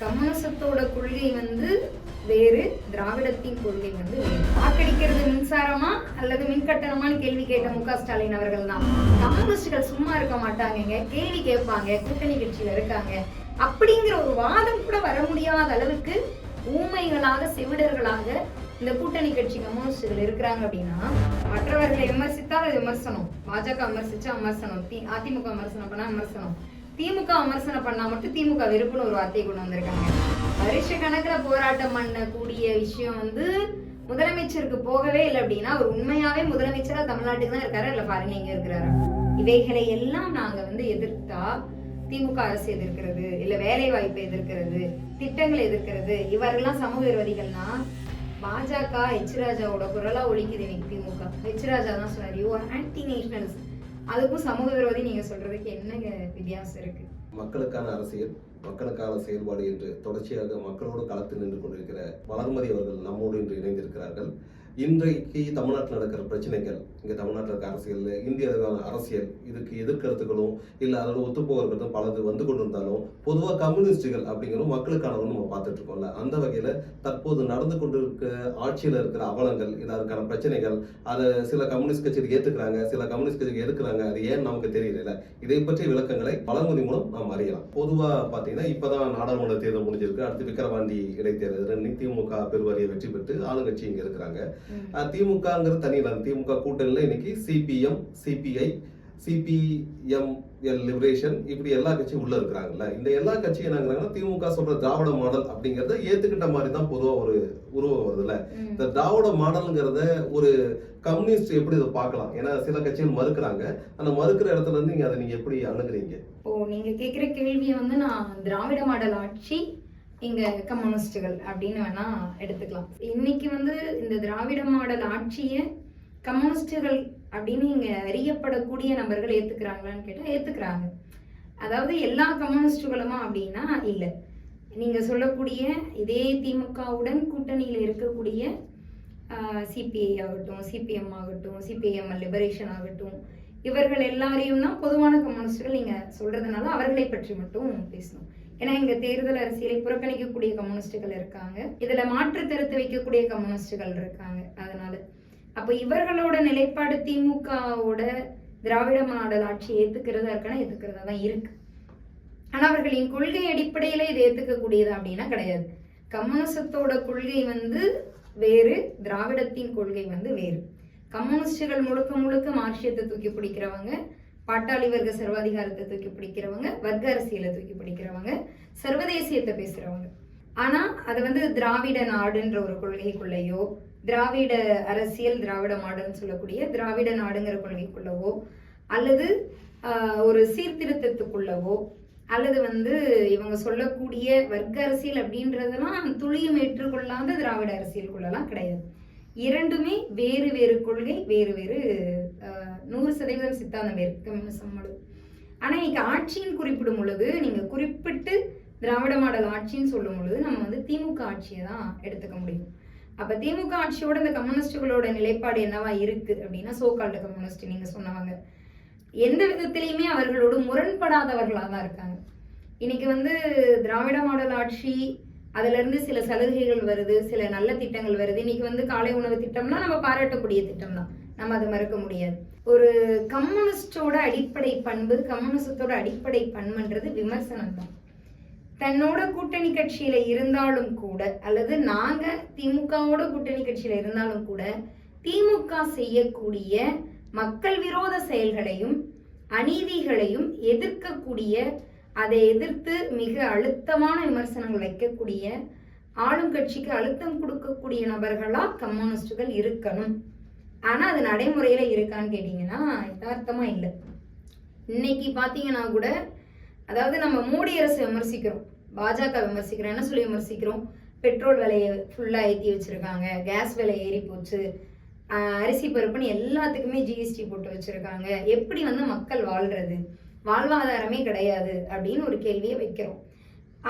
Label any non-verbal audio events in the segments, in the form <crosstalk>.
கம்யூனிசத்தோட கொள்கை வந்து வேறு திராவிடத்தின் கொள்கை வந்து வேறு. வாக்களிக்கிறது மின்சாரமா அல்லது மின்கட்டணமான்னு கேள்வி கேட்ட மு ஸ்டாலின் அவர்கள் தான் கம்யூனிஸ்டுகள் சும்மா இருக்க மாட்டாங்க கேள்வி கேட்பாங்க. கூட்டணி கட்சியில இருக்காங்க. அப்படிங்கிற ஒரு வாதம் கூட வர முடியாத அளவுக்கு ஊமைகளாக செவிடர்களாக இந்த கூட்டணி கட்சி கம்யூனிஸ்டுகள் இருக்கிறாங்க அப்படின்னா மற்றவர்களை விமர்சித்தால் அது விமர்சனம். பாஜக விமர்சிச்சா விமர்சனம். அதிமுக விமர்சனம் பண்ணா விமர்சனம். திமுக விமர்சனம் பண்ணா மட்டும் திமுக வெறுப்புன்னு ஒரு வார்த்தையை கொண்டு வந்திருக்காங்க. வருஷ கணக்குல போராட்டம் பண்ணக்கூடிய விஷயம் வந்து முதலமைச்சருக்கு போகவே இல்லை அப்படின்னா அவர் உண்மையாவே முதலமைச்சரா தமிழ்நாட்டுக்கு தான் இருக்காரு? இல்ல பாருங்க எங்க இருக்கிறாரா? இவைகளை எல்லாம் நாங்க வந்து எதிர்த்தா திமுக அரசு எதிர்க்கிறது இல்ல வேலை வாய்ப்பை எதிர்க்கிறது திட்டங்களை எதிர்க்கிறது இவரெல்லாம் சமூக விரோதிகள்னா பாஜக ஹெச் ராஜாவோட குரலா ஒழிக்குது இன்னைக்கு திமுக. ஹெச் ராஜா தான் சொன்னார் யூ ஆன்டி நேஷனலிஸ்ட் அதுக்கும் சமூக விரோதி நீங்க சொல்றதுக்கு என்னங்க வித்தியாசம் இருக்கு? மக்களுக்கான அரசியல் மக்களுக்கான செயல்பாடு என்று தொடர்ச்சியாக மக்களோடு களத்தில் நின்று கொண்டிருக்கிற வளர்மதி அவர்கள் நம்மோடு இன்று இணைந்திருக்கிறார்கள். இன்றைக்கு தமிழ்நாட்டில் நடக்கிற பிரச்சனைகள் இங்கே தமிழ்நாட்டில் இருக்க அரசியல் இந்திய அரசியல் இதுக்கு எதிர்கருத்துக்களும் இல்லை அதோட ஒத்துப்போகிறதும் பலது வந்து கொண்டு இருந்தாலும் பொதுவாக கம்யூனிஸ்டுகள் அப்படிங்கிறோம் மக்களுக்கானவங்க நம்ம பார்த்துட்டு இருக்கோம்ல. அந்த வகையில் தற்போது நடந்து கொண்டு இருக்க ஆட்சியில் இருக்கிற அவலங்கள் இதற்கான பிரச்சனைகள் அதை சில கம்யூனிஸ்ட் கட்சிகள் ஏற்றுக்கிறாங்க சில கம்யூனிஸ்ட் கட்சிகள் எதிர்க்கிறாங்க அது ஏன் நமக்கு தெரியல இதை பற்றிய விளக்கங்களை வளர்மொழி மூலம் நாம் அறியலாம். பொதுவாக பார்த்தீங்கன்னா இப்போதான் நாடாளுமன்ற தேர்தல் முடிஞ்சிருக்கு. அடுத்து விக்கிரவாண்டி இடைத்தேர்தல் திமுக பெருவாரியை வெற்றி பெற்று ஆளுங்கட்சி இங்கே இருக்கிறாங்க. திமுகங்கிறது தனி தான் திமுக கூட்டணியில் இன்னைக்கு சிபிஎம் சிபிஐ சிபிஎம்எல் லிபரேஷன் இப்படி எல்லா கட்சியும் உள்ள இருக்கிறாங்கல்ல. இந்த எல்லா கட்சியும் என்னங்கிறாங்கன்னா திமுக சொல்ற திராவிட மாடல் அப்படிங்கறத ஏத்துக்கிட்ட மாதிரி தான் பொதுவா ஒரு உருவம் வருதுல்ல. இந்த திராவிட மாடல்ங்கிறத ஒரு கம்யூனிஸ்ட் எப்படி இதை பார்க்கலாம்? ஏன்னா சில கட்சிகள் மறுக்கிறாங்க. அந்த மறுக்கிற இடத்துல இருந்து நீங்க அதை நீங்க எப்படி அணுகுறீங்க? இப்போ நீங்க கேக்குற கேள்வியை வந்து நான் திராவிட மாடல் ஆட்சி இங்க கம்யூனிஸ்டுகள் அப்படின்னு வேணா எடுத்துக்கலாம். இன்னைக்கு வந்து இந்த திராவிட மாடல் ஆட்சியை கம்யூனிஸ்டுகள் அப்படின்னு இங்க அறியப்படக்கூடிய நபர்கள் ஏத்துக்கிறாங்களான்னு கேட்டா ஏத்துக்கிறாங்க. அதாவது எல்லா கம்யூனிஸ்டுகளுமா அப்படின்னா இல்ல. நீங்க சொல்லக்கூடிய இதே திமுகவுடன் கூட்டணியில இருக்கக்கூடிய சிபிஐ ஆகட்டும் சிபிஎம் ஆகட்டும் சிபிஎம் லிபரேஷன் ஆகட்டும் இவர்கள் எல்லாரையும் தான் பொதுவான கம்யூனிஸ்டுகள் நீங்க சொல்றதுனால அவர்களை பற்றி மட்டும் பேசணும். ஏன்னா இங்க தேர்தல் அரசியலை புறக்கணிக்கக்கூடிய கம்யூனிஸ்டுகள் இருக்காங்க. இதுல மாற்று திருத்து வைக்கக்கூடிய கம்யூனிஸ்டுகள் இருக்காங்க. அதனால அப்ப இவர்களோட நிலைப்பாடு திமுகவோட திராவிட மாடல் ஆட்சி ஏத்துக்கிறதா இருக்கானா ஏத்துக்கிறதா தான் இருக்கு. ஆனா அவர்களின் கொள்கை அடிப்படையில இதை ஏத்துக்கக்கூடியது அப்படின்னா கிடையாது. கம்யூனிசத்தோட கொள்கை வந்து வேறு திராவிடத்தின் கொள்கை வந்து வேறு. கம்யூனிஸ்டுகள் முழுக்க முழுக்க மார்க்சியத்தை தூக்கி பிடிக்கிறவங்க பாட்டாளி வர்க்க சர்வாதிகாரத்தை தூக்கி பிடிக்கிறவங்க வர்க்க அரசியலை தூக்கி பிடிக்கிறவங்க சர்வதேசியத்தை பேசுறவங்க. ஆனா அது வந்து திராவிட நாடுன்ற ஒரு கொள்கைக்குள்ளேயோ திராவிட அரசியல் திராவிட மாடுன்னு சொல்லக்கூடிய திராவிட நாடுங்கிற கொள்கைக்குள்ளவோ அல்லது ஒரு சீர்திருத்தத்துக்குள்ளவோ அல்லது வந்து இவங்க சொல்லக்கூடிய வர்க்க அரசியல் அப்படின்றதெல்லாம் துளியும் ஏற்றுக்கொள்ளாத திராவிட அரசியலுக்குள்ளலாம் கிடையாது. இரண்டுமே வேறு வேறு கொள்கை வேறு வேறு நூறு சதவீதம் சித்தாந்தம் வேறு கம்யூனிசம் ஆனால் இன்றைக்கி இன்னைக்கு ஆட்சின்னு குறிப்பிடும் பொழுது நீங்கள் குறிப்பிட்டு திராவிட மாடல் ஆட்சின்னு சொல்லும் பொழுது நம்ம வந்து திமுக ஆட்சியை தான் எடுத்துக்க முடியும். அப்போ திமுக ஆட்சியோட இந்த கம்யூனிஸ்டுகளோட நிலைப்பாடு என்னவா இருக்கு அப்படின்னா சோகால்டு கம்யூனிஸ்ட் நீங்கள் சொன்னவங்க எந்த விதத்திலையுமே அவர்களோடு முரண்படாதவர்களாக தான் இருக்காங்க. இன்னைக்கு வந்து திராவிட மாடல் ஆட்சி அதுல இருந்து சில சலுகைகள் வருது சில நல்ல திட்டங்கள் வருது. இன்னைக்கு வந்து காலை உணவு திட்டம்னா நம்ம பாராட்டக்கூடிய திட்டம் தான் நம்ம அதை மறக்க முடியாது. ஒரு கம்யூனிஸ்டோட அடிப்படை பண்பு கம்யூனிசத்தோட அடிப்படை பண்புன்றது விமர்சனம் தான் தன்னோட கூட்டணி கட்சியில இருந்தாலும் கூட அல்லது நாங்க திமுகவோட கூட்டணி கட்சியில இருந்தாலும் கூட திமுக செய்யக்கூடிய மக்கள் விரோத செயல்களையும் அநீதிகளையும் எதிர்க்கக்கூடிய அதை எதிர்த்து மிக அழுத்தமான விமர்சனங்கள் வைக்கக்கூடிய ஆளும் கட்சிக்கு அழுத்தம் கொடுக்கக்கூடிய நபர்களா கம்யூனிஸ்டுகள் இருக்கணும். ஆனா அது நடைமுறையில இருக்கான்னு கேட்டீங்கன்னா யதார்த்தமா இல்லை. இன்னைக்கு பாத்தீங்கன்னா கூட அதாவது நம்ம மோடி அரசு விமர்சிக்கிறோம். பாஜக விமர்சிக்கிறோம். என்ன சொல்லி விமர்சிக்கிறோம்? பெட்ரோல் விலையை ஃபுல்லாக ஏற்றி வச்சுருக்காங்க. கேஸ் விலை ஏறி போச்சு. அரிசி பருப்புன்னு எல்லாத்துக்குமே ஜிஎஸ்டி போட்டு வச்சுருக்காங்க. எப்படி வந்து மக்கள் வாழ்கிறது வாழ்வாதாரமே கிடையாது அப்படின்னு ஒரு கேள்வியை வைக்கிறோம்.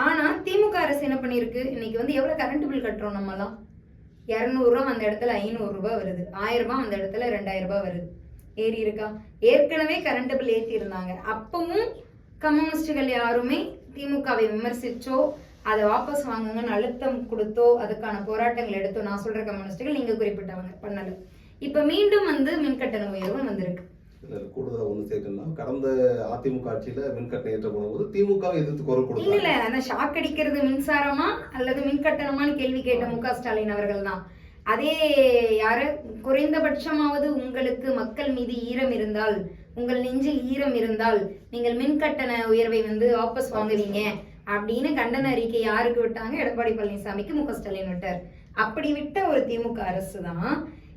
ஆனால் திமுக அரசு என்ன பண்ணிருக்கு இன்னைக்கு வந்து எவ்வளோ கரண்ட் பில் கட்டுறோம் நம்மலாம் இரநூறுவா அந்த இடத்துல ஐநூறுரூவா வருது. ஆயிரரூபா அந்த இடத்துல ரெண்டாயிரம் வருது. ஏறி இருக்கா? ஏற்கனவே கரண்ட் பில் ஏற்றிருந்தாங்க அப்பவும் கம்யூனிஸ்டுகள் யாருமே திமுகவை விமர்சிச்சோ அதை வாபஸ் வாங்குங்கன்னு அழுத்தம் கொடுத்தோ அதுக்கான போராட்டங்கள் எடுத்தோ நான் சொல்கிற கம்யூனிஸ்டுகள் நீங்கள் குறிப்பிட்டவங்க பண்ணலை. இப்போ மீண்டும் வந்து மின்கட்டண உயர்வு வந்திருக்கு. இதுல கூடுதலா சேர்க்கணும்னா கடந்த அதிமுக ஆட்சியில மின்கட்டணம் ஏற்ற போது திமுக எதிர்த்து குரல் இல்ல கொடுத்தாங்க இல்ல ஷாக் அடிக்கிறது மின்சாரமா அல்லது மின்கட்டணமான்னு கேள்வி கேட்ட மு ஸ்டாலின் அவர்கள் தான். அதே யாரு? குறைந்தபட்சமாவது உங்களுக்கு மக்கள் மீது ஈரம் இருந்தால் உங்கள் நெஞ்சில் ஈரம் இருந்தால் நீங்கள் மின்கட்டண உயர்வை வந்து வாபஸ் வாங்குவீங்க அப்படின்னு கண்டன அறிக்கை யாருக்கு விட்டாங்க? எடப்பாடி பழனிசாமிக்கு மு ஸ்டாலின் விட்டார். அப்படி விட்ட ஒரு திமுக அரசு தான்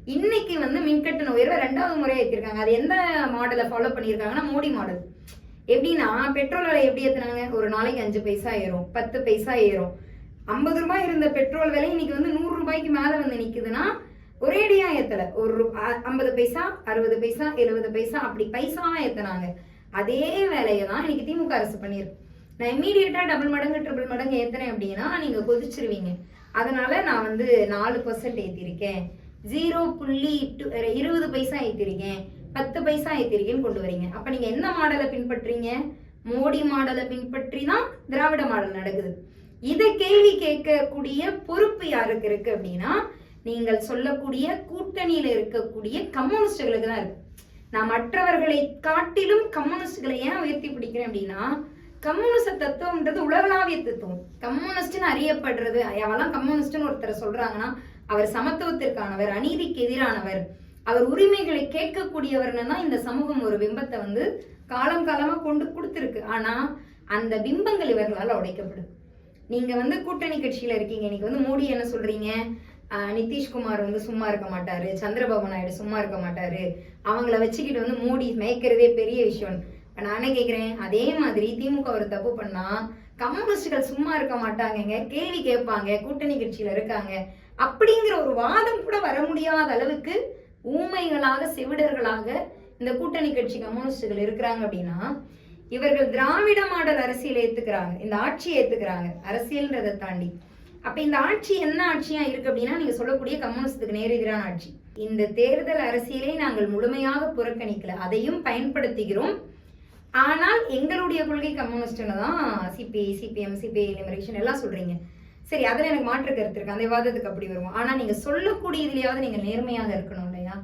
இன்னைக்கு வந்து மின்கட்டண உயர்வை ரெண்டாவது முறை ஏற்றிருக்காங்க அது எந்த மாடலை ஃபாலோ பண்ணியிருக்காங்கன்னா மோடி மாடல் எப்படின்னா பெட்ரோல் விலை எப்படி ஏற்றுனாங்க ஒரு நாளைக்கு அஞ்சு பைசா ஏறும் பத்து பைசா ஏறும். ஐம்பது ரூபாய் இருந்த பெட்ரோல் விலை இன்னைக்கு வந்து நூறு ரூபாய்க்கு மேலே வந்து நிற்குதுன்னா ஒரேடியா ஏத்தல. ஒரு ஐம்பது பைசா அறுபது பைசா எழுபது பைசா அப்படி பைசாவா ஏற்றுனாங்க அதே வேலையை தான் இன்னைக்கு திமுக அரசு பண்ணியிருக்கு. நான் இம்மீடியட்டா டபுள் மடங்கு ட்ரிபிள் மடங்கு ஏற்றுனேன் அப்படின்னா நீங்க கொதிச்சிருவீங்க. அதனால நான் வந்து நாலு பர்சன்ட் ஏத்திருக்கேன். ஜீரோ புள்ளி இருபது பைசா ஏற்றிருக்கேன் பத்து பைசா ஏற்றிருக்கேன்னு கொண்டு வரீங்க. அப்ப நீங்க என்ன மாடலை பின்பற்றீங்க மோடி மாடலை பின்பற்றி தான் திராவிட மாடல் நடக்குது. இதை கேள்வி கேட்கக்கூடிய பொறுப்பு யாருக்கு இருக்கு அப்படின்னா நீங்கள் சொல்லக்கூடிய கூட்டணியில இருக்கக்கூடிய கம்யூனிஸ்டுகளுக்கு தான் இருக்கு. நான் மற்றவர்களை காட்டிலும் கம்யூனிஸ்டுகளை ஏன் உயர்த்தி பிடிக்கிறேன் அப்படின்னா கம்யூனிஸ்ட தத்துவம்ன்றது உலகளாவிய தத்துவம். கம்யூனிஸ்ட்னு அறியப்படுறது எவெல்லாம் கம்யூனிஸ்ட்னு ஒருத்தர் சொல்றாங்கன்னா அவர் சமத்துவத்திற்கானவர் அநீதிக்கு எதிரானவர் அவர் உரிமைகளை கேட்கக்கூடியவர்னு தான் இந்த சமூகம் ஒரு பிம்பத்தை வந்து காலம் காலமா கொண்டு கொடுத்துருக்கு. ஆனா அந்த பிம்பங்கள் இவர்களால் உடைக்கப்படும். நீங்க வந்து கூட்டணி கட்சியில இருக்கீங்க இன்னைக்கு வந்து மோடி என்ன சொல்றீங்க? நிதிஷ்குமார் வந்து சும்மா இருக்க மாட்டாரு சந்திரபாபு நாயுடு சும்மா இருக்க மாட்டாரு. அவங்கள வச்சுக்கிட்டு வந்து மோடி மேய்க்கிறதே பெரிய விஷயம். இப்ப நானே கேட்குறேன் அதே மாதிரி திமுக ஒரு தப்பு பண்ணா கம்யூனிஸ்டுகள் சும்மா இருக்க மாட்டாங்கங்க கேள்வி கேட்பாங்க கூட்டணி கட்சியில இருக்காங்க. அப்படிங்கிற ஒரு வாதம் கூட வர முடியாத அளவுக்கு ஊமைகளாக செவிடர்களாக இந்த கூட்டணி கட்சி கம்யூனிஸ்டுகள் இருக்கிறாங்க அப்படின்னா இவர்கள் திராவிட மாடல் அரசியல் ஏத்துக்கிறாங்க. இந்த ஆட்சியை ஏத்துக்கிறாங்க. அரசியல்ன்றதை தாண்டி. அப்ப இந்த ஆட்சி என்ன ஆட்சியா இருக்கு அப்படின்னா நீங்க சொல்லக்கூடிய கம்யூனிஸ்டுக்கு நேர் எதிரான ஆட்சி. இந்த தேர்தல் அரசியலை நாங்கள் முழுமையாக புறக்கணிக்கல. அதையும் பயன்படுத்துகிறோம். ஆனால் எங்களுடைய கொள்கை கம்யூனிஸ்ட்னு தான் சிபிஐ சிபிஎம் சிபிஐ லிமரேஷன் எல்லாம் சொல்றீங்க. சரி அதில் எனக்கு மாற்று கருத்து இருக்கு. அந்த விவாதத்துக்கு அப்படி வருவோம். ஆனால் நீங்கள் சொல்லக்கூடிய இதுலையாவது நீங்கள் நேர்மையாக இருக்கணும் இல்லையா?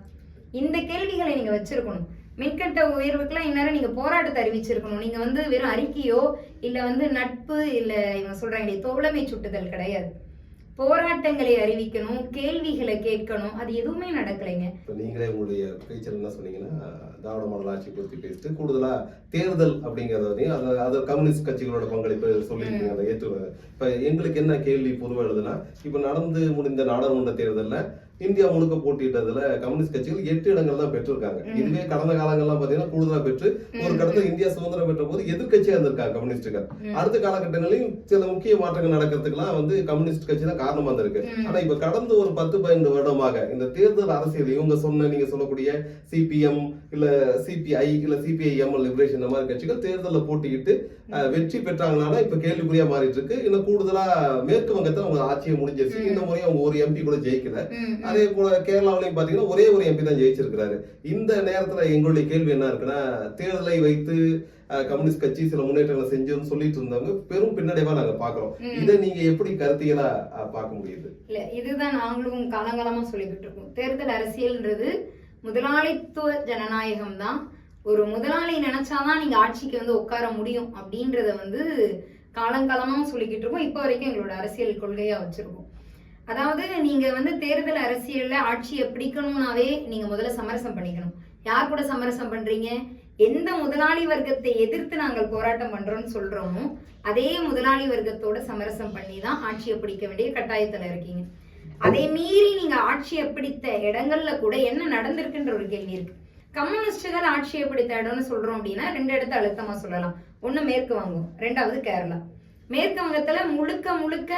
இந்த கேள்விகளை நீங்கள் வச்சிருக்கணும். மின்கட்ட உயர்வுக்கெல்லாம் இந்நேரம் நீங்கள் போராட்டத்தை அறிவிச்சிருக்கணும். நீங்கள் வந்து வெறும் அறிக்கையோ இல்லை வந்து நட்பு இல்லை இவங்க சொல்கிறாங்க தோழமை சுட்டுதல் கிடையாது. போராட்டங்களை அறிவிக்கணும் கேள்விகளை கேட்கணும் அது எதுவுமே நடக்கலைங்க. நீங்களே உங்களுடைய பேச்சில் என்ன சொன்னீங்கன்னா திராவிட மாடல் ஆட்சி குறித்து பேசிட்டு கூடுதலா தேர்தல் அப்படிங்கறத வந்து அது அது கம்யூனிஸ்ட் கட்சிகளோட பங்களிப்பு சொல்லியிருக்கீங்க அதை ஏற்றுவாங்க இப்ப எங்களுக்கு என்ன கேள்வி பொதுவாக எழுதுனா இப்ப நடந்து முடிந்த நாடாளுமன்ற தேர்தலில் இந்தியா முழுக்க போட்டியிட்டதுல கம்யூனிஸ்ட் கட்சிகள் எட்டு இடங்கள் தான் பெற்றிருக்காங்க. இதுவே கடந்த காலங்கள்லாம் பாத்தீங்கன்னா கூடுதலா பெற்று ஒரு கடந்த இந்தியா சுதந்திரம் பெற்ற போது எதிர்க்கட்சியா இருந்திருக்காங்க கம்யூனிஸ்டுகள். அடுத்த காலகட்டங்களிலும் சில முக்கிய மாற்றங்கள் நடக்கிறதுக்கெல்லாம் வந்து கம்யூனிஸ்ட் கட்சி தான் காரணமா இருந்திருக்கு. ஆனா இப்ப கடந்த ஒரு பத்து பதினைந்து வருடமாக இந்த தேர்தல் அரசியல் இவங்க சொன்ன நீங்க சொல்லக்கூடிய சிபிஎம் இல்ல சிபிஐ இல்ல சிபிஐஎம் லிபரேஷன் இந்த மாதிரி கட்சிகள் தேர்தல்ல போட்டியிட்டு வெற்றி பெற்றாங்கனால இப்ப கேள்விக்குறியா மாறிட்டு இருக்கு. இன்னும் கூடுதலா மேற்கு வங்கத்துல அவங்க ஆட்சியை முடிஞ்சிருச்சு. இந்த முறை அவங்க ஒரு எம்பி கூட ஜெயிக்கல. அதே போல கேரளாவிலையும் பாத்தீங்கன்னா ஒரே ஒரு எம்பி தான் ஜெயிச்சிருக்கிறாரு. இந்த நேரத்துல எங்களுடைய கேள்வி என்ன இருக்குன்னா தேர்தலை வைத்து கம்யூனிஸ்ட் கட்சி சில முன்னேற்றங்களை செஞ்சோம்னு சொல்லிட்டு இருந்தவங்க பெரும் பின்னடைவா நாங்க பாக்குறோம். இதை நீங்க எப்படி கருத்தியலா பார்க்க முடியுது? இல்ல இதுதான் நாங்களும் காலங்காலமா சொல்லிக்கிட்டு இருக்கோம். தேர்தல் அரசியல்ன்றது முதலாளித்துவ ஜனநாயகம் தான். ஒரு முதலாளி நினைச்சாதான் நீங்க ஆட்சிக்கு வந்து உட்கார முடியும் அப்படின்றத வந்து காலங்காலமா சொல்லிக்கிட்டு இருக்கோம். இப்போ வரைக்கும் எங்களோட அரசியல் கொள்கையா வச்சிருக்கோம். அதாவது நீங்க வந்து தேர்தல் அரசியல்ல ஆட்சியை பிடிக்கணும்னாவே நீங்க முதல்ல சமரசம் பண்ணிக்கணும். யார் கூட சமரசம் பண்றீங்க? எந்த முதலாளி வர்க்கத்தை எதிர்த்து நாங்கள் போராட்டம் பண்றோம்னு சொல்றோமோ அதே முதலாளி வர்க்கத்தோட சமரசம் பண்ணி தான் ஆட்சியை பிடிக்க வேண்டிய கட்டாயத்துல இருக்கீங்க. அதை மீறி நீங்க ஆட்சியை பிடித்த இடங்கள்ல கூட என்ன நடந்திருக்குன்ற ஒரு கேள்வி இருக்கு. கம்யூனிஸ்டுகள் ஆட்சியை பிடித்த இடம்னு சொல்றோம் அப்படின்னா ரெண்டு இடத்த அழுத்தமா சொல்லலாம். ஒண்ணு மேற்கு வங்கம் ரெண்டாவது கேரளா. மேற்கு வங்கத்துல முழுக்க முழுக்க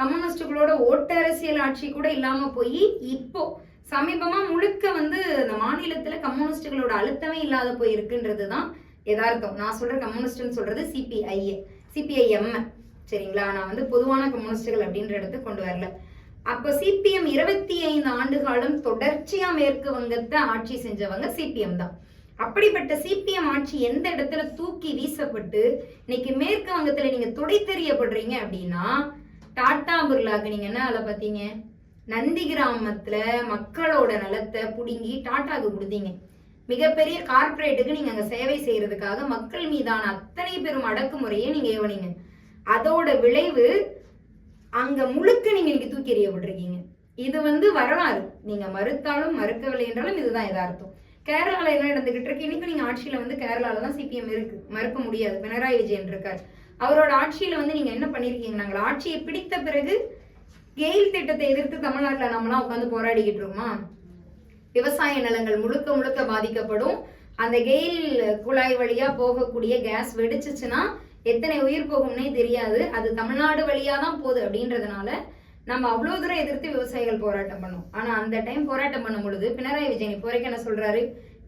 கம்யூனிஸ்டுகளோட ஓட்டு அரசியல் ஆட்சி கூட இல்லாம போய் இப்போ சமீபமா முழுக்க வந்து இந்த மாநிலத்துல கம்யூனிஸ்டுகளோட அழுத்தமே இல்லாத போயிருக்குன்றது தான் எதார்த்தம் நான் சொல்ற கம்யூனிஸ்ட்னு சொல்றது சிபிஐஏ சிபிஐஎம் சரிங்களா? நான் வந்து பொதுவான கம்யூனிஸ்டுகள் அப்படின்ற இடத்துக்கு கொண்டு வரல. அப்போ சிபிஎம் இருபத்தி ஐந்து ஆண்டு காலம் தொடர்ச்சியா மேற்கு வங்கத்தை ஆட்சி செஞ்சவங்க சிபிஎம் தான். அப்படிப்பட்ட சிபிஎம் ஆட்சி எந்த இடத்துல தூக்கி வீசப்பட்டு இன்னைக்கு மேற்கு வங்கத்துல நீங்க துடை தெரியப்படுறீங்க அப்படின்னா டாட்டா பிர்லாக்கு நீங்க என்ன வேலை பார்த்தீங்க? நந்தி கிராமத்துல மக்களோட நலத்தை புடுங்கி டாட்டாக்கு கொடுத்தீங்க. மிகப்பெரிய கார்ப்பரேட்டுக்கு நீங்க அங்க சேவை செய்யறதுக்காக மக்கள் மீதான அத்தனை பெரும் அடக்குமுறையை நீங்க ஏவனீங்க. அதோட விளைவு அங்க முழுக்க நீங்க இன்னைக்கு தூக்கி எறியப்பட்டிருக்கீங்க. இது வந்து வரலாறு. நீங்க மறுத்தாலும் மறுக்கவில்லை என்றாலும் இதுதான் எதார்த்தம். கேரளால என்ன நடந்துகிட்டு இருக்கு? இன்னைக்கு நீங்க ஆட்சியில வந்து கேரளால தான் சிபிஎம் இருக்கு. மறுக்க முடியாது. பினராயி விஜயன் இருக்கார். அவரோட ஆட்சியில வந்து நீங்க என்ன பண்ணிருக்கீங்க? நாங்கள் ஆட்சியை பிடித்த பிறகு கெயில் திட்டத்தை எதிர்த்து தமிழ்நாட்டில் நம்மலாம் உட்காந்து போராடிக்கிட்டு இருக்கோமா? விவசாய நிலங்கள் முழுக்க முழுக்க பாதிக்கப்படும். அந்த கெயில் குழாய் வழியா போகக்கூடிய கேஸ் வெடிச்சுச்சுன்னா எத்தனை உயிர் போகும்னே தெரியாது. அது தமிழ்நாடு வழியா தான் போகுது அப்படின்றதுனால நம்ம அவ்வளவு தூரம் எதிர்த்து விவசாயிகள் போராட்டம் பண்ணோம். ஆனா அந்த டைம் போராட்டம் பண்ணும் பொழுது பினராயி விஜயன் இப்போ வரைக்கும் என்ன சொல்றாரு?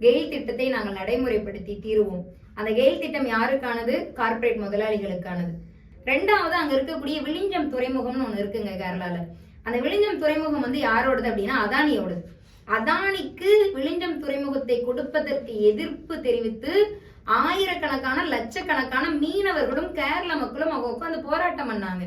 கெயில் திட்டத்தை நாங்கள் நடைமுறைப்படுத்தி தீருவோம். அந்த கெயில் திட்டம் யாருக்கானது? கார்ப்பரேட் முதலாளிகளுக்கானது. ரெண்டாவது அங்க இருக்கக்கூடிய விழிஞ்சம் துறைமுகம்னு ஒண்ணு இருக்குங்க கேரளால. அந்த விழிஞ்சம் துறைமுகம் வந்து யாரோடது அப்படின்னா அதானியோடது. அதானிக்கு விழிஞ்சம் துறைமுகத்தை கொடுப்பதற்கு எதிர்ப்பு தெரிவித்து ஆயிரக்கணக்கான லட்சக்கணக்கான மீனவர்களும் கேரள மக்களும் அவங்க உட்காந்து போராட்டம் பண்ணாங்க.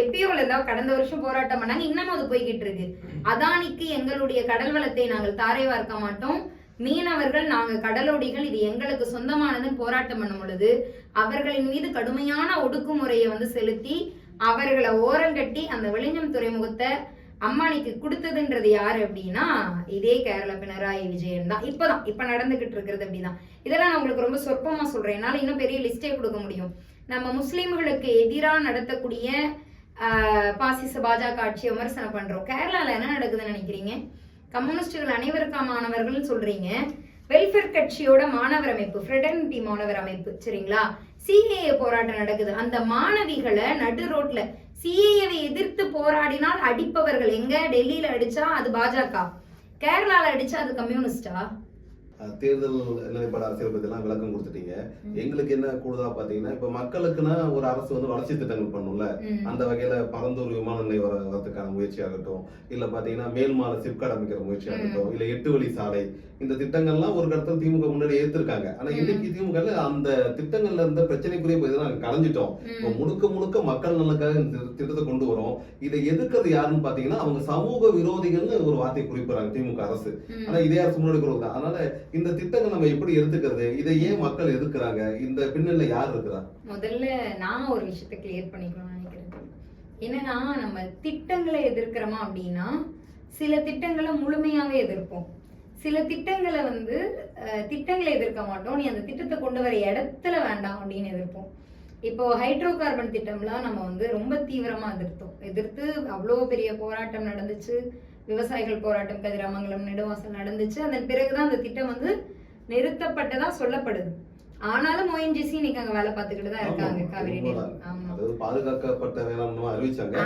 எப்பயோ இல்லதா கடந்த வருஷம் போராட்டம் பண்ணாங்க இன்னமும் அது போய்கிட்டு இருக்கு. அதானிக்கு எங்களுடைய கடல் வளத்தை நாங்கள் தாரை வார்க்க மாட்டோம். மீனவர்கள் நாங்க கடலோடிகள் இது எங்களுக்கு சொந்தமானதுன்னு போராட்டம் பண்ணும் பொழுது அவர்களின் மீது கடுமையான ஒடுக்குமுறையை வந்து செலுத்தி அவர்களை ஓரங்கட்டி அந்த வெளிஞ்சம் துறைமுகத்தை அம்மானிக்கு கொடுத்ததுன்றது யாரு அப்படின்னா இதே கேரள பினராயி விஜயன் தான். இப்பதான் இப்ப நடந்துகிட்டு இருக்கிறது அப்படிதான். இதெல்லாம் நான் உங்களுக்கு ரொம்ப சொற்பமா சொல்றேன். என்னால இன்னும் பெரிய லிஸ்டே கொடுக்க முடியும். நம்ம முஸ்லிம்களுக்கு எதிராக நடத்தக்கூடிய ஆஹ், பாசிச பாஜக ஆட்சியை விமர்சனம் பண்றோம். கேரளால என்ன நடக்குதுன்னு நினைக்கிறீங்க? கம்யூனிஸ்டுகள் அனைவருக்கானவர்கள் சொல்றீங்க? வெல்ஃபேர் கட்சியோட மாணவர் அமைப்பு ஃப்ரெடர்னிட்டி மாணவர் அமைப்பு சரிங்களா? சிஏஏ போராட்டம் நடக்குது. அந்த மாணவிகளை நடு ரோட்ல சிஏஏவை எதிர்த்து போராடினால் அடிப்பவர்கள் எங்க? டெல்லியில அடிச்சா அது பாஜக. கேரளால அடிச்சா அது கம்யூனிஸ்டா? தேர்தல் நிலைப்பாடு அரசியல் எல்லாம் விளக்கம் கொடுத்துட்டீங்க எங்களுக்கு என்ன கூடுதலா பாத்தீங்கன்னா இப்ப மக்களுக்குன்னா ஒரு அரசு வந்து வளர்ச்சி திட்டங்கள் பண்ணும்ல. அந்த வகையில பரந்தூர் விமான நிலையம் வர வரதுக்கான முயற்சி ஆகட்டும் இல்ல பாத்தீங்கன்னா மேல்மால சிப்காட் அமைக்கிற முயற்சி ஆகட்டும் இல்ல எட்டு வழி சாலை இந்த திட்டங்கள்லாம் ஒரு கடத்தல் திமுக முன்னாடி ஏத்திருக்காங்க ஆனா. இன்னைக்கு திமுக அந்த திட்டங்கள்ல இருந்த பிரச்சனைக்குரிய நாங்க களைஞ்சிட்டோம் இப்போ. முழுக்க முழுக்க மக்கள் நலனுக்காக இந்த திட்டத்தை கொண்டு வரோம் இதை எதிர்க்கிறது யாருன்னு பாத்தீங்கன்னா அவங்க சமூக விரோதிகள்னு ஒரு வார்த்தை குறிப்பிடுறாங்க திமுக அரசு. ஆனா இதே அரசு முன்னாடி. அதனால இந்த திட்டங்கள் நம்ம எப்படி எடுத்துக்கிறது? இதை ஏன் மக்கள் எதிர்க்கிறாங்க? இந்த பின்னணியில யார் இருக்கிறா? முதல்ல நான் ஒரு விஷயத்தை கிளியர் பண்ணிக்கணும்னு நினைக்கிறேன் என்னன்னா நம்ம திட்டங்களை எதிர்க்கிறோமா அப்படின்னா சில திட்டங்களை முழுமையாவே எதிர்ப்போம். சில திட்டங்களை வந்து அஹ், திட்டங்களை எதிர்க்க மாட்டோம். நீ அந்த திட்டத்தை கொண்டு வர இடத்துல வேண்டாம் அப்படின்னு எதிர்ப்போம். இப்போ ஹைட்ரோ கார்பன் திட்டம்லாம் நம்ம வந்து ரொம்ப தீவிரமா எதிர்த்தோம். எதிர்த்து அவ்வளோ பெரிய போராட்டம் நடந்துச்சு. விவசாயிகள் போராட்டம் கதிராமங்கலம் நெடுவாசல் நடந்துச்சு. அதன் பிறகுதான் அந்த திட்டம் வந்து நிறுத்தப்பட்டதா சொல்லப்படுது. ஆனாலும் ஓஎன்ஜிசி இன்னைக்கு அங்க வேலை பார்த்துக்கிட்டு தான் இருக்காங்க காவிரி அதாவது பாதுகாக்கப்பட்ட வேளாண்மை அறிவிச்சாங்க.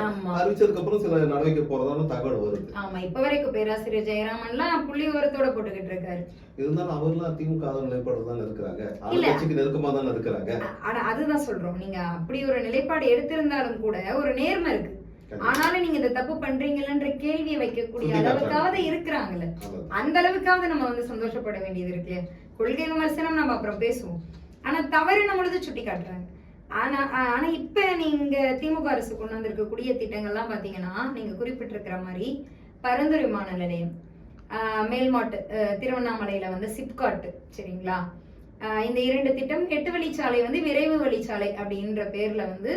அறிவிச்சதுக்கு அப்புறம் சில நடவடிக்கை போறதான தகவல் வருது. ஆமா இப்ப வரைக்கும் பேராசிரியர் ஜெயராமன்லாம் புள்ளி உரத்தோட போட்டுக்கிட்டு இருக்காரு. இருந்தாலும் அவர்லாம் திமுக நிலைப்பாடு தான் இருக்கிறாங்க. ஆளுங்கட்சிக்கு நெருக்கமா தான் இருக்கிறாங்க. ஆனா அதுதான் சொல்றோம். நீங்க அப்படி ஒரு நிலைப்பாடு எடுத்திருந்தாலும் கூட ஒரு நேர்மை இருக்கு. ஆனாலும் நீங்க இந்த தப்பு பண்றீங்களன்ற கேள்வியை வைக்கக்கூடிய. அளவுக்காவது இருக்கிறாங்கல்ல. அந்த அளவுக்காவது நம்ம வந்து சந்தோஷப்பட வேண்டியது இருக்கு. கொள்கை விமர்சனம் நம்ம அப்புறம் பேசுவோம். ஆனா தவறுன பொழுது சுட்டி காட்டுறாங்க. ஆனா ஆனா இப்ப நீங்க திமுக அரசு கொண்டு வந்திருக்கக்கூடிய திட்டங்கள்லாம் பாத்தீங்கன்னா நீங்க குறிப்பிட்டிருக்கிற மாதிரி பரந்துரை விமான நிலையம் ஆஹ் மேல்மாட்டு திருவண்ணாமலையில வந்து சிப்காட் சரிங்களா? இந்த இரண்டு திட்டம் எட்டு வழிச்சாலை வந்து விரைவு வழிச்சாலை அப்படின்ற பேர்ல வந்து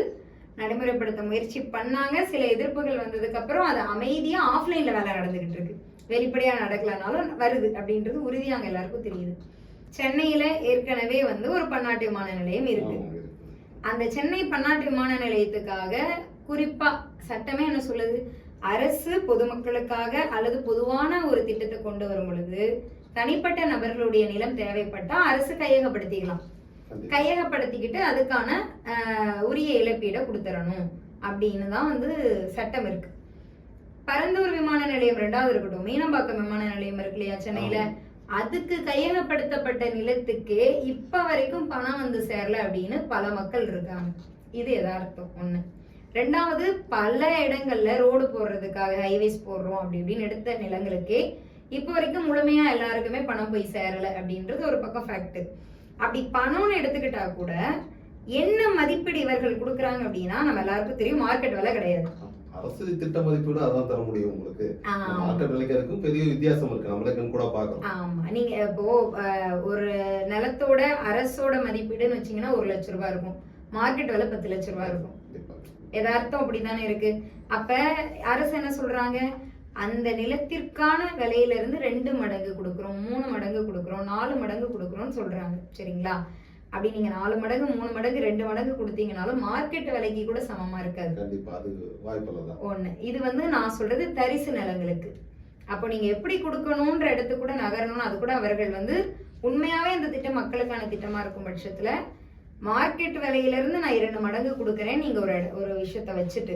நடைமுறைப்படுத்த முயற்சி பண்ணாங்க. சில எதிர்ப்புகள் வந்ததுக்கு அப்புறம் அது அமைதியா ஆஃப்லைன்ல வேலை நடந்துகிட்டு இருக்கு. வெளிப்படையா நடக்கலனாலும் வருது அப்படின்றது உறுதியாங்க எல்லாருக்கும் தெரியுது. சென்னையில ஏற்கனவே வந்து ஒரு பன்னாட்டு விமான நிலையம் இருக்கு. அந்த சென்னை பன்னாட்டு விமான நிலையத்துக்காக குறிப்பா சட்டமே என்ன சொல்லுது? அரசு பொதுமக்களுக்காக அல்லது பொதுவான ஒரு திட்டத்தை கொண்டு வரும் பொழுது தனிப்பட்ட நபர்களுடைய நிலம் தேவைப்பட்டா அரசு கையகப்படுத்திக்கலாம். கையகப்படுத்திக்கிட்டு அதுக்கான உரிய இழப்பீடை கொடுத்துடணும் அப்படின்னு தான் வந்து சட்டம் இருக்கு. பரந்தூர் விமான நிலையம் ரெண்டாவது இருக்கட்டும் மீனம்பாக்கம் விமான நிலையம் இருக்கு இல்லையா சென்னையில? அதுக்கு கையகப்படுத்தப்பட்ட நிலத்துக்கு இப்ப வரைக்கும் பணம் வந்து சேரல அப்படின்னு பல மக்கள் இருக்காங்க. இது யதார்த்தம் ஒண்ணு. ரெண்டாவது பல இடங்கள்ல ரோடு போடுறதுக்காக ஹைவேஸ் போடுறோம் அப்படி இப்படின்னு எடுத்த நிலங்களுக்கே இப்போ வரைக்கும் முழுமையா எல்லாருக்குமே பணம் போய் சேரல அப்படின்றது ஒரு பக்கம் ஃபேக்ட் அப்படி பணம்னு எடுத்துக்கிட்டா கூட என்ன மதிப்பீடு இவர்கள் கொடுக்குறாங்க அப்படின்னா நம்ம எல்லாருக்கும் தெரியும் மார்க்கெட் விலை கிடையாது. அரசு திட்ட மதிப்பீடு அதான் தர முடியும் உங்களுக்கு. மார்க்கெட் விலைக்கு அதுக்கும் பெரிய வித்தியாசம் இருக்கு. நம்மளுக்குன்னு கூட பாக்குறோம் ஆமா. நீங்க இப்போ ஒரு நிலத்தோட அரசோட மதிப்பீடுன்னு வச்சீங்கன்னா ஒரு லட்ச ரூபாய் இருக்கும். மார்க்கெட் விலை பத்து லட்ச ரூபாய் இருக்கும். கண்டிப்பா. யதார்த்தம் அப்படித்தானே இருக்கு. அப்ப அரசு என்ன சொல்றாங்க? அந்த நிலத்திற்கான விலையில இருந்து ரெண்டு மடங்கு கொடுக்குறோம் மூணு மடங்கு கொடுக்குறோம் நாலு மடங்கு கொடுக்குறோம்னு சொல்றாங்க. சரிங்களா? அப்படி நீங்க நாலு மடங்கு மூணு மடங்கு ரெண்டு மடங்கு கொடுத்தீங்கனாலும் மார்க்கெட் விலைக்கு கூட சமமா இருக்காது. ஒண்ணு. இது வந்து நான் சொல்றது தரிசு நிலங்களுக்கு. அப்போ நீங்க எப்படி கொடுக்கணும்ன்ற இடத்துக்கு கூட நகரணும் அது கூட அவர்கள் வந்து உண்மையாவே இந்த திட்டம் மக்களுக்கான திட்டமா இருக்கும் பட்சத்துல மார்க்கெட் விலையில இருந்து நான் இரண்டு மடங்கு கொடுக்கறேன் நீங்க ஒரு ஒரு விஷயத்த வச்சுட்டு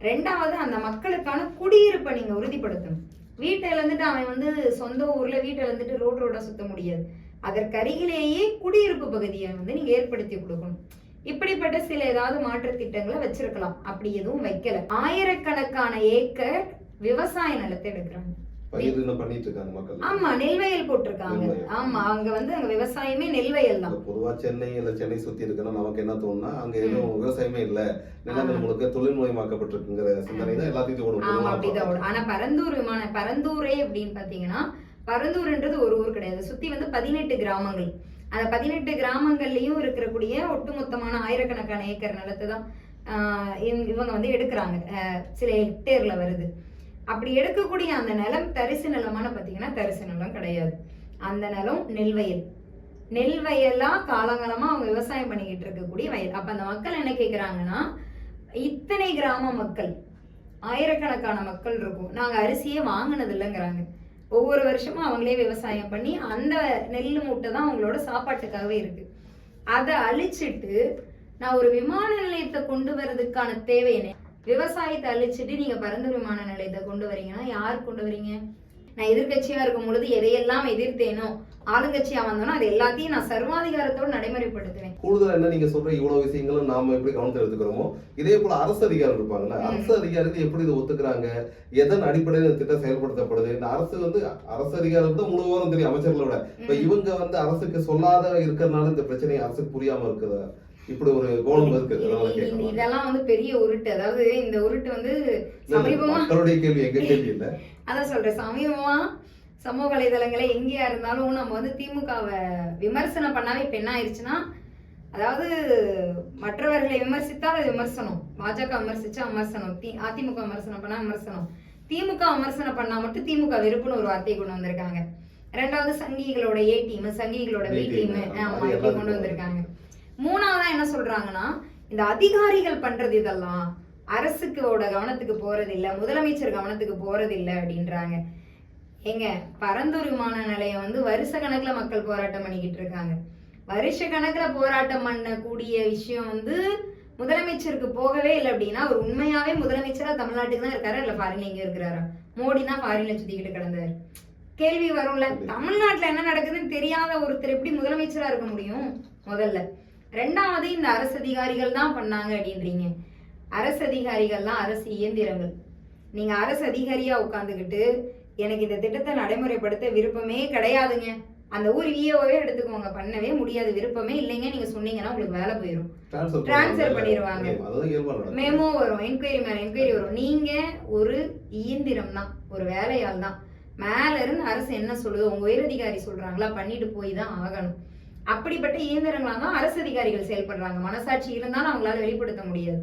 ரெண்டாவது அந்த மக்களுக்கான குடியிருப்பை நீங்க உறுதிப்படுத்தணும். வீட்டை இழந்துட்டு அவன் வந்து சொந்த ஊர்ல வீட்டை இழந்துட்டு ரோட் ரோட சுத்த முடியாது. அதற்கருகிலேயே குடியிருப்பு பகுதியை வந்து நீங்க ஏற்படுத்தி கொடுக்கணும். இப்படிப்பட்ட சில ஏதாவது மாற்று திட்டங்களை வச்சிருக்கலாம். அப்படி எதுவும் வைக்கல. ஆயிரக்கணக்கான ஏக்கர் விவசாய நிலத்தை எடுக்கிறாங்க. பயிர் என்ன பண்ணிட்டு இருக்காங்க மக்கள். ஆமா நெல்வயல் போட்டிருக்காங்க. ஆமா அங்க வந்து அங்க விவசாயமே நெல்வயல் தான். பொதுவா சென்னை இல்ல சென்னை சுத்தி இருக்குன்னா நமக்கு என்ன தோணுனா அங்க எதுவும் விவசாயமே இல்ல. நிலங்கள் முழுக்க தொழில்மயமாக்கப்பட்டிருக்குங்கிற சிந்தனை தான் எல்லாத்தையும் ஓடும் ஆமா பொதுவா அப்படிதான் ஓடும். ஆனா பரந்தூர் விமான பரந்தூரே அப்படின்னு பாத்தீங்கன்னா பரந்தூர்ன்றது ஒரு ஊர் கிடையாது. சுத்தி வந்து பதினெட்டு கிராமங்கள். அந்த பதினெட்டு கிராமங்கள்லயும் இருக்கக்கூடிய ஒட்டுமொத்தமான ஆயிரக்கணக்கான ஏக்கர் நிலத்தை தான் ஆஹ் இவங்க வந்து எடுக்கிறாங்க. சில ஹெக்டேர்ல வருது. அப்படி எடுக்கக்கூடிய அந்த நிலம் தரிசு நிலமான பார்த்தீங்கன்னா தரிசு நிலம் கிடையாது. அந்த நிலம் நெல்வயல் நெல் வயலா காலங்காலமாக அவங்க விவசாயம் பண்ணிக்கிட்டு இருக்கக்கூடிய வயல். அப்போ அந்த மக்கள் என்ன கேட்குறாங்கன்னா இத்தனை கிராம மக்கள் ஆயிரக்கணக்கான மக்கள் இருக்கும். நாங்கள் அரிசியே வாங்கினது இல்லைங்கிறாங்க. ஒவ்வொரு வருஷமும் அவங்களே விவசாயம் பண்ணி அந்த நெல் மூட்டை தான் அவங்களோட சாப்பாட்டுக்காகவே இருக்கு. அதை அழிச்சிட்டு நான் ஒரு விமான நிலையத்தை கொண்டு வர்றதுக்கான தேவை என்ன? விவசாயத்தை அழிச்சிட்டு நீங்க பரந்த விமான நிலையத்தை கொண்டு வரீங்கன்னா யார் கொண்டு வரீங்க நான் எதிர்க்கட்சியா இருக்கும் பொழுது எதையெல்லாம் எதிர்த்தேனோ ஆளுங்கட்சியா வந்தோனோ அது எல்லாத்தையும் நான் சர்வாதிகாரத்தோடு நடைமுறைப்படுத்துவேன் கூடுதலா என்ன நீங்க சொல்ற இவ்வளவு விஷயங்களும் நாம எப்படி கவனத்தில் எடுத்துக்கிறோமோ இதே போல அரசு அதிகாரிகள் இருப்பாங்கல்ல ம். அரசு அதிகாரிகள் எப்படி இதை ஒத்துக்கிறாங்க எதன் அடிப்படையில் இந்த திட்டம் செயல்படுத்தப்படுது இந்த அரசு வந்து அரசு அதிகாரிகள் தான் முழு விவரம் தெரியும் அமைச்சர்களோட இப்ப. இவங்க வந்து அரசுக்கு சொல்லாத இருக்கிறதுனால இந்த பிரச்சனை அரசுக்கு புரியாம இருக்குதா இப்படி ஒரு கோணம் இருக்கு அதனால இது- கேட்கலாம். இதெல்லாம் வந்து பெரிய உருட்டு. அதாவது இந்த உருட்டு வந்து சமீபமா மக்களுடைய கேள்வி எங்க கேள்வி இல்ல. <laughs> அதான் சொல்றேன். சமீபமா சமூக வலைதளங்கள எங்கேயா இருந்தாலும் நம்ம வந்து திமுகவை விமர்சனம் பண்ணாவே இப்ப என்ன ஆயிடுச்சுன்னா அதாவது மற்றவர்களை விமர்சித்தால் அது விமர்சனம். பாஜக விமர்சிச்சா விமர்சனம். தி அதிமுக விமர்சனம் பண்ணா விமர்சனம். திமுக விமர்சனம் பண்ணா மட்டும் திமுக வெறுப்புன்னு ஒரு வார்த்தையை கொண்டு வந்திருக்காங்க. ரெண்டாவது சங்கிகளோட ஏ டீம் சங்கிகளோட பி டீம் ஆமா இப்படி கொண்டு வந்திருக்காங்க. மூணாவதா என்ன சொல்றாங்கன்னா இந்த அதிகாரிகள் பண்றது இதெல்லாம் அரசுக்கோட கவனத்துக்கு போறது இல்ல முதலமைச்சர் கவனத்துக்கு போறது இல்ல அப்படின்றாங்க. ஏங்க பரந்தூர் விமான நிலையம் வந்து வருஷ கணக்குல மக்கள் போராட்டம் பண்ணிக்கிட்டு இருக்காங்க. வருஷ கணக்குல போராட்டம் பண்ணக்கூடிய விஷயம் வந்து முதலமைச்சருக்கு போகவே இல்லை அப்படின்னா அவர் உண்மையாவே முதலமைச்சரா தமிழ்நாட்டுக்கு தான் இருக்காரு? இல்ல ஃபாரின்ல எங்க இருக்கிறாரா? மோடி தான் ஃபாரின்ல சுத்திக்கிட்டு கிடந்தாரு. கேள்வி வரும்ல தமிழ்நாட்டுல என்ன நடக்குதுன்னு தெரியாத ஒருத்தர் எப்படி முதலமைச்சரா இருக்க முடியும்? முதல்ல. ரெண்டாவது இந்த அரசு அதிகாரிகள் தான் பண்ணாங்க அப்படின்றீங்க. அரசு அதிகாரிகள்லாம் அரசு இயந்திரங்கள். நீங்க அரசு அதிகாரியா உட்காந்துக்கிட்டு எனக்கு இந்த திட்டத்தை நடைமுறைப்படுத்த விருப்பமே கிடையாதுங்க. அந்த ஊர் விஓவே எடுத்துக்கோங்க. பண்ணவே முடியாது. விருப்பமே இல்லைங்க. நீங்க சொன்னீங்கன்னா உங்களுக்கு வேலை போயிடும் டிரான்ஸ்ஃபர் பண்ணிடுவாங்க. மெமோ வரும். என்கொயரி மேல என்கொயரி வரும். நீங்க ஒரு இயந்திரம் தான். ஒரு வேலையாள் தான். மேல இருந்து அரசு என்ன சொல்லுது? உங்க உயரதிகாரி சொல்றாங்களா? பண்ணிட்டு போய் தான் ஆகணும். அப்படிப்பட்ட இயந்திரங்களா தான் அரசு அதிகாரிகள் செயல்படுறாங்க. மனசாட்சி இருந்தாலும் அவங்களால வெளிப்படுத்த முடியாது.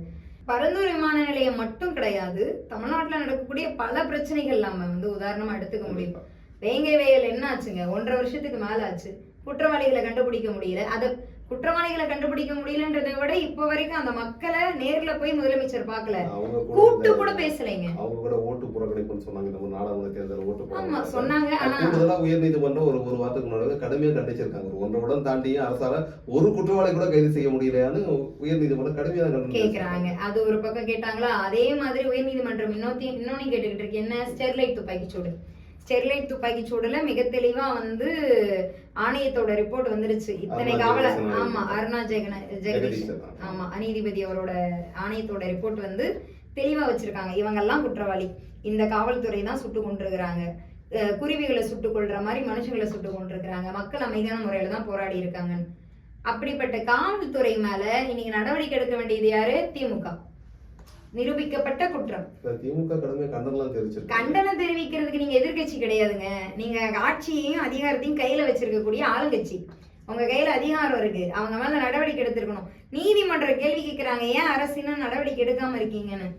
பரந்தூர் விமான நிலையம் மட்டும் கிடையாது. தமிழ்நாட்டுல நடக்கக்கூடிய பல பிரச்சனைகள் நம்ம வந்து உதாரணமா எடுத்துக்க முடியும். வேங்கை வயல் என்ன ஆச்சுங்க ஒன்றரை வருஷத்துக்கு மேல ஆச்சு குற்றவாளிகளை கண்டுபிடிக்க முடியல. அத குற்றவாளிகளை கண்டுபிடிக்க முடியலன்றதை விட இப்ப வரைக்கும் அந்த மக்களை நேர்ல போய் முதலமைச்சர் கூட கூப்பிட்டு கூட பேசலைங்க. அவங்க கூட ஓட்டு புறக்கணிப்புன்னு சொன்னாங்க. மாதிரி நாடாளுமன்ற தேர்தல் ஓட்டு ஆமா. சொன்னாங்க. ஆனா கூடுதலா உயர்நீதிமன்றம் ஒரு ஒரு வாரத்துக்கு முன்னாடி கடுமையா கண்டிச்சிருக்காங்க. ஒரு ஒன்றரை உடன் தாண்டியும் அரசால ஒரு குற்றவாளி கூட கைது செய்ய முடியலையான்னு உயர்நீதிமன்றம் கடுமையா கண்டனம் கேக்குறாங்க. அது ஒரு பக்கம் கேட்டாங்களா? அதே மாதிரி உயர்நீதிமன்றம் இன்னொத்தி இன்னொன்னு கேட்டுக்கிட்டு இருக்கு. என்ன? ஸ்டெர்லைட் துப்பாக்கி சூடு. ஸ்டெர்லைட் துப்பாக்கி சூடுல மிக தெளிவா வந்து ஆணையத்தோட ரிப்போர்ட் வந்துருச்சு. இத்தனை காவல ஆமா அருணா ஜெகன ஜெகதீஷ். ஆமா நீதிபதி அவரோட ஆணையத்தோட ரிப்போர்ட் வந்து தெளிவா வச்சிருக்காங்க. இவங்கெல்லாம் குற்றவாளி. இந்த காவல்துறை தான் சுட்டு கொண்டிருக்கிறாங்க. குருவிகளை சுட்டுக் கொள்ற மாதிரி மனுஷங்களை சுட்டுக் கொண்டிருக்கிறாங்க. மக்கள் அமைதியான முறையில தான் போராடி இருக்காங்க அப்படிப்பட்ட காவல்துறை மேல இன்னைக்கு நடவடிக்கை எடுக்க வேண்டியது யாரு? திமுக. நிரூபிக்கப்பட்ட குற்றம். திமுக கடுமையா கண்டனம்லாம் தெரிவிச்சிருக்கு. கண்டனம் தெரிவிக்கிறதுக்கு நீங்க எதிர்க்கட்சி கிடையாதுங்க. நீங்க ஆட்சியையும் அதிகாரத்தையும் கையில வச்சிருக்கக்கூடிய ஆளுங்கட்சி. உங்க கையில அதிகாரம் இருக்கு. அவங்க மேல நடவடிக்கை எடுத்திருக்கணும். நீதிமன்ற கேள்வி கேட்கிறாங்க ஏன் அரசு இன்னும் நடவடிக்கை எடுக்காம இருக்கீங்கன்னு?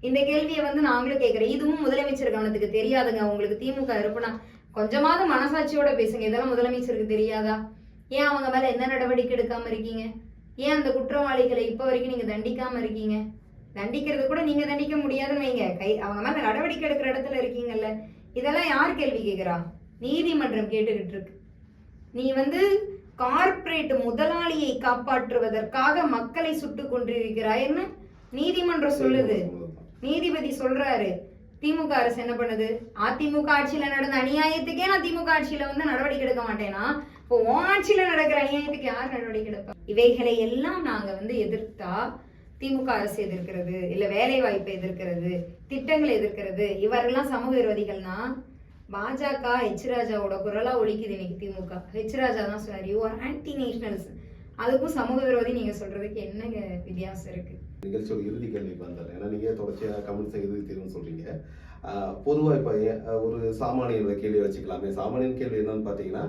இந்த கேள்வியை வந்து நாங்களும் கேட்கிறேன் இதுவும் முதலமைச்சர் கவனத்துக்கு தெரியாதுங்க. உங்களுக்கு திமுக இருப்புனா கொஞ்சமாவது மனசாட்சியோட பேசுங்க. இதெல்லாம் முதலமைச்சருக்கு தெரியாதா? ஏன் அவங்க மேல என்ன நடவடிக்கை எடுக்காம இருக்கீங்க? ஏன் அந்த குற்றவாளிகளை இப்ப வரைக்கும் நீங்க தண்டிக்காம இருக்கீங்க? தண்டிக்கிறது கூட நீங்க தண்டிக்க முடியாதுன்னு வைங்க. கை அவங்க மேல நடவடிக்கை எடுக்கிற இடத்துல இருக்கீங்கல்ல இதெல்லாம் யார் கேள்வி கேட்கிறா? நீதிமன்றம் கேட்டுக்கிட்டு இருக்கு. நீ வந்து கார்ப்பரேட் முதலாளியை காப்பாற்றுவதற்காக மக்களை சுட்டுக் கொண்டிருக்கிறாய்ன்னு நீதிமன்றம் சொல்லுது. நீதிபதி சொல்றாரு திமுக அரசு என்ன பண்ணுது? அதிமுக ஆட்சியில நடந்த அநியாயத்துக்கே நான் திமுக ஆட்சியில வந்து நடவடிக்கை எடுக்க மாட்டேனா? இப்போ ஆட்சியில நடக்கிற அநியாயத்துக்கு யார் நடவடிக்கை எடுப்பா? இவைகளை எல்லாம் நாங்க வந்து எதிர்த்தா திமுக அரசு எதிர்க்கிறது இல்லை வேலை வாய்ப்பை எதிர்க்கிறது திட்டங்களை எதிர்க்கிறது இவரெல்லாம் சமூக விரோதிகள்னா பாஜக ஹெச் ராஜாவோட குரலா ஒழிக்குது இன்னைக்கு திமுக. ஹெச் ராஜா தான் சொன்னார் யூ ஆர் ஆன்டி நேஷனல்ஸ் அதுக்கும் சமூக விரோதி நீங்க சொல்றதுக்கு என்னங்க வித்தியாசம் இருக்கு? நிகழ்ச்சியோட இறுதி கேள்விக்கு வந்தாரு ஏன்னா நீங்கள் தொடர்ச்சியாக கமெண்ட்ஸ் இறுதி தீர்வுன்னு சொல்கிறீங்க பொதுவாக இப்போ ஒரு சாமானியனோட கேள்வி வச்சுக்கலாமே. சாமானியன் கேள்வி என்னன்னு பார்த்தீங்கன்னா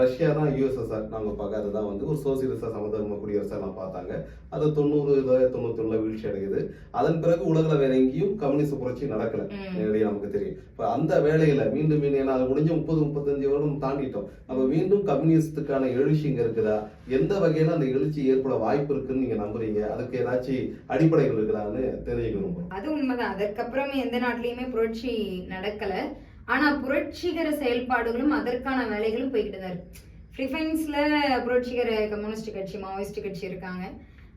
ரஷ்யா தான் யூஎஸ்எஸ்ஆர் நாங்க பார்க்காதது தான் வந்து ஒரு சோசியலிச சமதர்ம குடியரசா நான் பார்த்தாங்க. அது தொண்ணூறு தொண்ணூத்தி ஒண்ணுல வீழ்ச்சி அடையுது அதன் பிறகு உலகில வேற எங்கேயும் கம்யூனிஸ்ட் புரட்சி நடக்கல. நேரடியாக நமக்கு தெரியும். இப்ப அந்த வேலையில மீண்டும் மீண்டும் ஏன்னா அது முடிஞ்சு முப்பது முப்பத்தஞ்சு வருடம் தாண்டிட்டோம். அப்ப மீண்டும் கம்யூனிஸ்டுக்கான எழுச்சி இங்க இருக்குதா? எந்த வகையில அந்த எழுச்சி ஏற்பட வாய்ப்பு இருக்குன்னு நீங்க நம்புறீங்க? அதுக்கு ஏதாச்சும் அடிப்படைகள் இருக்குதான்னு தெரிஞ்சுக்க விரும்புறோம். அது உண்மைதான். அதற்கப்புறமே எந்த நாட்டிலையுமே புரட்சி நடக்கல. ஆனால் புரட்சிகர செயல்பாடுகளும் அதற்கான வேலைகளும் போய்கிட்டு தான் இருக்கு. பிலிப்பைன்ஸ்ல புரட்சிகர கம்யூனிஸ்ட் கட்சி மாவோயிஸ்ட் கட்சி இருக்காங்க.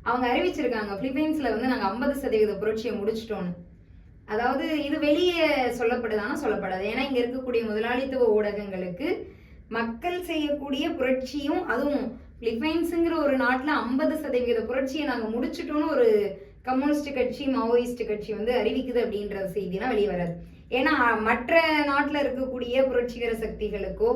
அவங்க அறிவிச்சிருக்காங்க பிலிப்பைன்ஸ்ல வந்து நாங்கள் ஐம்பது சதவீத புரட்சியை முடிச்சிட்டோன்னு அதாவது இது வெளியே சொல்லப்படுதானா சொல்லப்படாது. ஏன்னா இங்கே இருக்கக்கூடிய முதலாளித்துவ ஊடகங்களுக்கு மக்கள் செய்யக்கூடிய புரட்சியும் அதுவும் பிலிப்பைன்ஸுங்கிற ஒரு நாட்டில் ஐம்பது சதவீத புரட்சியை நாங்கள் முடிச்சிட்டோம்னு ஒரு கம்யூனிஸ்ட் கட்சி மாவோயிஸ்ட் கட்சி வந்து அறிவிக்குது அப்படின்ற செய்தியெல்லாம் வெளியே வராது. ஏன்னா மற்ற நாட்டுல இருக்கக்கூடிய புரட்சிகர சக்திகளுக்கோ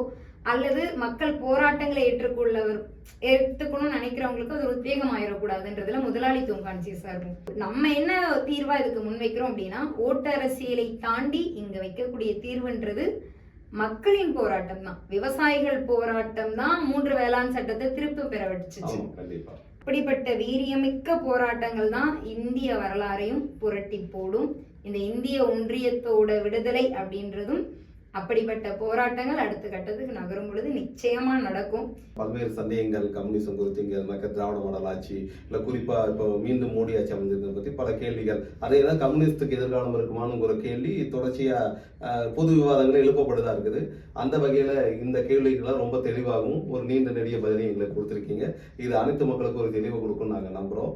அல்லது மக்கள் போராட்டங்களை ஏற்றுக்கொள்ளவர் ஏற்றுக்கணும்னு நினைக்கிறவங்களுக்கு அது உத்வேகம் ஆயிடக்கூடாதுன்றதுல முதலாளித்துவம் கான்சியஸா இருக்கும் நம்ம என்ன தீர்வா இதுக்கு முன்வைக்கிறோம் அப்படின்னா ஓட்டு அரசியலை தாண்டி இங்க வைக்கக்கூடிய தீர்வுன்றது மக்களின் போராட்டம் தான். விவசாயிகள் போராட்டம் தான் மூன்று வேளாண் சட்டத்தை திரும்ப பெற வச்சுச்சு. அப்படிப்பட்ட வீரியமிக்க போராட்டங்கள் தான் இந்திய வரலாறையும் புரட்டி போடும். இந்த இந்திய ஒன்றியத்தோட விடுதலை அப்படின்றதும் அப்படிப்பட்ட போராட்டங்கள் அடுத்த கட்டத்துக்கு நகரும் பொழுது நிச்சயமா நடக்கும். பல்வேறு சந்தேகங்கள் கம்யூனிசம் குறித்து இங்க இருக்க திராவிட மாடல் ஆட்சி இல்ல குறிப்பா இப்போ மீண்டும் மோடி ஆட்சி அமைந்திருக்கிறத பத்தி பல கேள்விகள். அதே தான் கம்யூனிஸ்டுக்கு எதிர்காலம் இருக்குமானுங்கிற ஒரு கேள்வி தொடர்ச்சியா பொது விவாதங்கள் எழுப்பப்படுதா இருக்குது. அந்த வகையில இந்த கேள்விகள்லாம் ரொம்ப தெளிவாகவும் ஒரு நீண்ட நெடிய பதிலையும் எங்களுக்கு கொடுத்துருக்கீங்க. இது அனைத்து மக்களுக்கும் ஒரு தெளிவு கொடுக்கும் நாங்க நம்புறோம்.